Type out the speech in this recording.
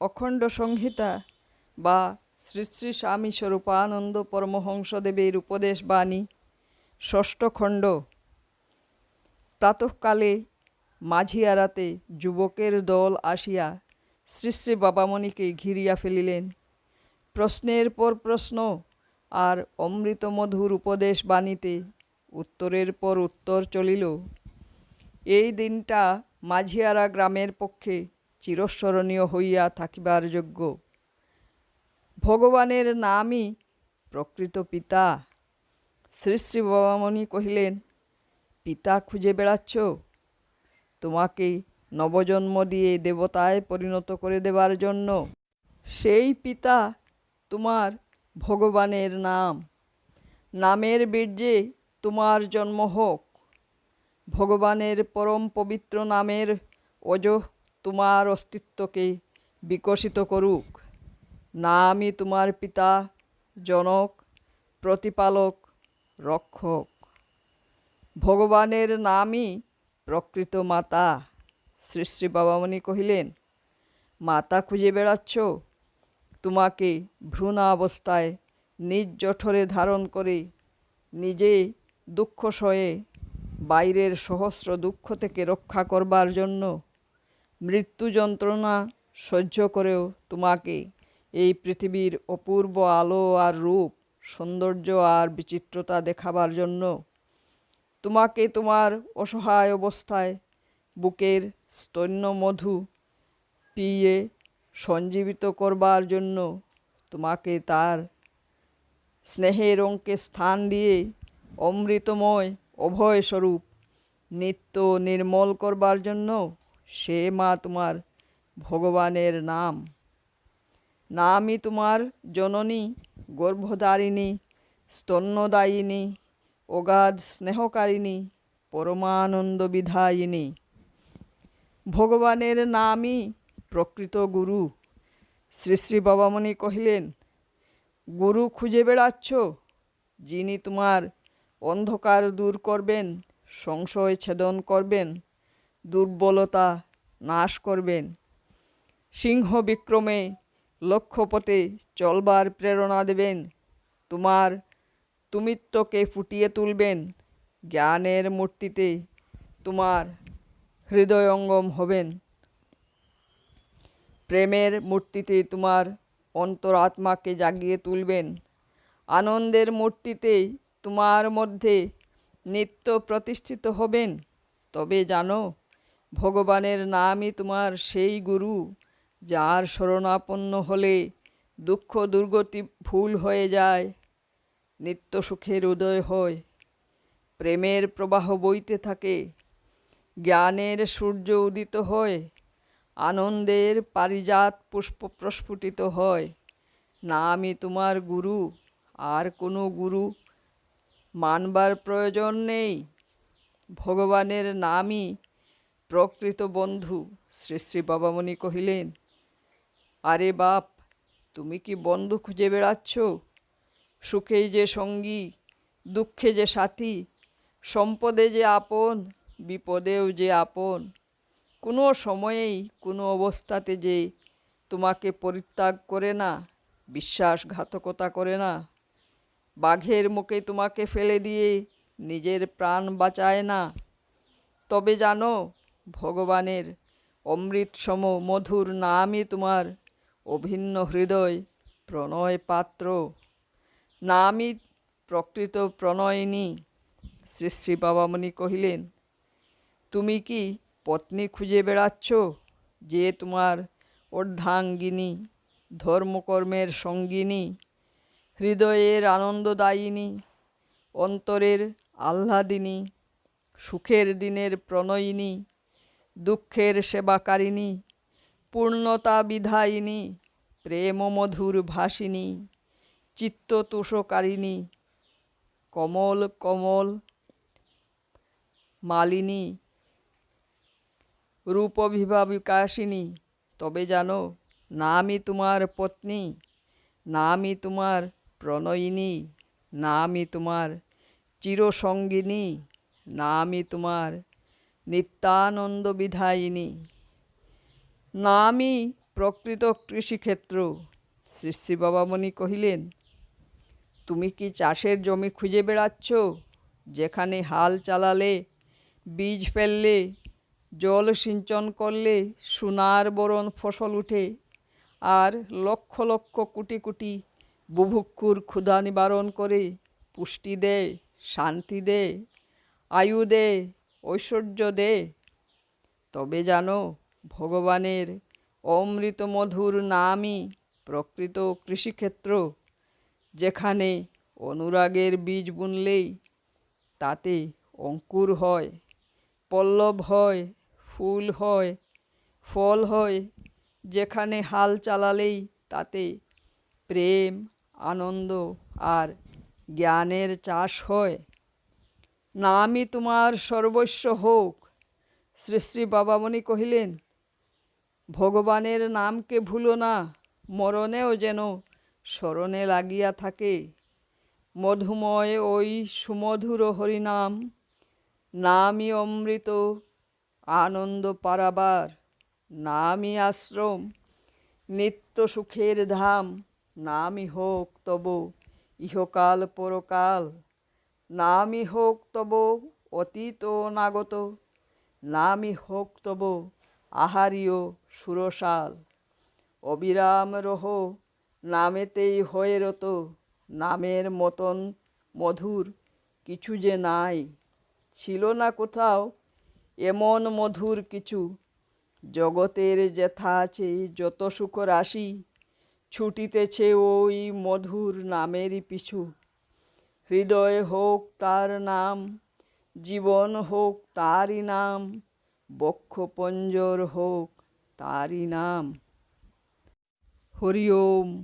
অখণ্ড সংহিতা বা শ্রী শ্রী স্বামী স্বরূপানন্দ পরমহংসদেবের উপদেশ বাণী, ষষ্ঠ খণ্ড। প্রাতঃকালে মাঝিয়ারাতে যুবকের দল আসিয়া শ্রী শ্রী বাবামণিকে ঘিরিয়া ফেলিলেন। প্রশ্নের পর প্রশ্ন আর অমৃতমধুর উপদেশ বাণীতে উত্তরের পর উত্তর চলিল। এই দিনটা মাঝিয়ারা গ্রামের পক্ষে চিরস্মরণীয় হইয়া থাকিবার যোগ্য। ভগবানের নামই প্রকৃত পিতা। শ্রী শ্রী বাবামণি কহিলেন, পিতা খুঁজে বেড়াচ্ছ? তোমাকে নবজন্ম দিয়ে দেবতায় পরিণত করে দেবার জন্য। সেই পিতা তোমার ভগবানের নাম। নামের বীর্যে তোমার জন্ম হোক। ভগবানের পরম পবিত্র নামের ওজ তোমার অস্তিত্বকে বিকশিত করুক। না আমি তোমার পিতা, জনক, প্রতিপালক, রক্ষক। ভগবানের নামই প্রকৃত মাতা। শ্রী শ্রী বাবামণি কহিলেন, মাতা খুঁজে বেড়াচ্ছ? তোমাকে ভ্রূণা অবস্থায় নিজ জঠরে ধারণ করে নিজে দুঃখ সয়ে বাইরের সহস্র দুঃখ থেকে রক্ষা করবার জন্য মৃত্যু যন্ত্রণা সহ্য করেও তোমাকে এই পৃথিবীর অপূর্ব আলো আর রূপ, সৌন্দর্য আর বিচিত্রতা দেখাবার জন্য তোমাকে তোমার অসহায় অবস্থায় বুকের স্তন্য মধু পিয়ে সঞ্জীবিত করবার জন্য তোমাকে তার স্নেহের অঙ্কে স্থান দিয়ে অমৃতময় অভয় স্বরূপ নিত্য নির্মল করবার জন্য সে মা তোমার ভগবানের নাম। নামই তোমার জননী, গর্ভধারিণী, স্তন্যদায়িনী, অগাধ স্নেহকারিণী, পরমানন্দ বিধায়িনী। ভগবানের নামই প্রকৃত গুরু। শ্রী শ্রী বাবামণি কহিলেন, গুরু খুঁজে বেড়াচ্ছ, যিনি তোমার অন্ধকার দূর করবেন, সংশয় ছেদন করবেন দুর্বলতা নাশ করবেন। সিংহ বিক্রমে লক্ষ্যপথে চলবার প্রেরণা দেবেন। তোমার তুমিত্বকে ফুটিয়ে তুলবেন। জ্ঞানের মূর্তিতে তোমার হৃদয়ঙ্গম হবেন। প্রেমের মূর্তিতে তোমার অন্তরাত্মাকে জাগিয়ে তুলবেন। আনন্দের মূর্তিতে তোমার মধ্যে নিত্য প্রতিষ্ঠিত হবেন। তবে জানো ভগবানের নামই তোমার সেই গুরু, যার শরণাপন্ন হলে দুঃখ দুর্গতি ভুল হয়ে যায়, নিত্য সুখের উদয় হয়। প্রেমের প্রবাহ বইতে থাকে, জ্ঞানের সূর্য উদিত হয়, আনন্দের পারিজাত পুষ্প প্রস্ফুটিত হয়। নামই তোমার গুরু, আর কোনো গুরু মানবার প্রয়োজন নেই। ভগবানের নামই প্রকৃত বন্ধু শ্রী শ্রী বাবামণি কহিলেন, আরে বাপ, তুমি কি বন্ধু খুঁজে বেড়াচ্ছ? সুখেই যে সঙ্গী, দুঃখে যে সাথী, সম্পদে যে আপন, বিপদেও যে আপন। কোনো সময়েই, কোনো অবস্থাতে যে তোমাকে পরিত্যাগ করে না, বিশ্বাসঘাতকতা করে না। বাঘের মুখে তোমাকে ফেলে দিয়ে নিজের প্রাণ বাঁচায় না। তবে জানো ভগবানের অমৃতসম মধুর নামই তোমার অভিন্ন হৃদয় প্রণয় পাত্র। নামই প্রকৃত প্রণয়িনী, শ্রী শ্রী বাবামণি কহিলেন, তুমি কি পত্নী খুঁজে বেড়াচ্ছ যে তোমার অর্ধাঙ্গিনী, ধর্মকর্মের সঙ্গিনী, হৃদয়ের আনন্দদায়িনী, অন্তরের আহ্লাদিনী, সুখের দিনের প্রণয়িনী দুঃখের সেবাকারিণী, পূর্ণতা বিধায়িনী, প্রেমমধুর ভাসিনী, চিত্ততোষকারিণী, কমল কমল মালিনী রূপবিভা বিকাশিনী তবে জানো নামই তোমার পত্নী, নামই তোমার প্রণয়িনী, নামই তোমার চিরসঙ্গিনী, নামই তোমার নিত্যানন্দ বিধায়িনী নামই প্রকৃত কৃষিক্ষেত্র শ্রী শ্রী বাবামণি কহিলেন। তুমি কি চাষের জমি খুঁজে বেড়াচ্ছ? যেখানে হাল চালালে, বীজ ফেললে, জল সিঞ্চন করলে সোনার বরণ ফসল উঠে, আর লক্ষ লক্ষ কোটি কোটি বুভুক্ষুর ক্ষুধা নিবারণ করে পুষ্টি দেয়, শান্তি দেয়, আয়ু দেয় ঐশ্বর্য দে। তবে জানো, ভগবানের অমৃত মধুর নামই প্রকৃত কৃষিক্ষেত্র, যেখানে অনুরাগের বীজ বুনলেই তাতে অঙ্কুর হয়, পল্লব হয়, ফুল হয়, ফল হয়, যেখানে হাল চালালেই তাতে প্রেম, আনন্দ আর জ্ঞানের চাষ হয়। নামই তোমার সর্বস্ব হোক। শ্রী শ্রী বাবামণি কহিলেন, ভগবানের নামকে ভুলো না, মরণেও যেন স্মরণে লাগিয়া থাকে। মধুময় ওই সুমধুর হরিনাম, নামই অমৃত, আনন্দ পারাবার, নামই আশ্রম, নিত্য সুখের ধাম, নামই হোক তব ইহকাল পরকাল। নামই হোক তব অতীত নাগত, নামই হোক তব আহারীয় সুরসাল। অবিরাম রহ, নামেতেই হয়ে রত, নামের মতন মধুর কিছু যে নাই। ছিল না কোথাও এমন মধুর কিছু, জগতের যেথা আছে যত সুখ রাশি, ছুটিতেছে ওই মধুর নামেরই পিছু। হৃদয় হোক তার নাম জীবন হোক তারই নাম বক্ষপঞ্জর হোক তারই নাম। হরি ওম।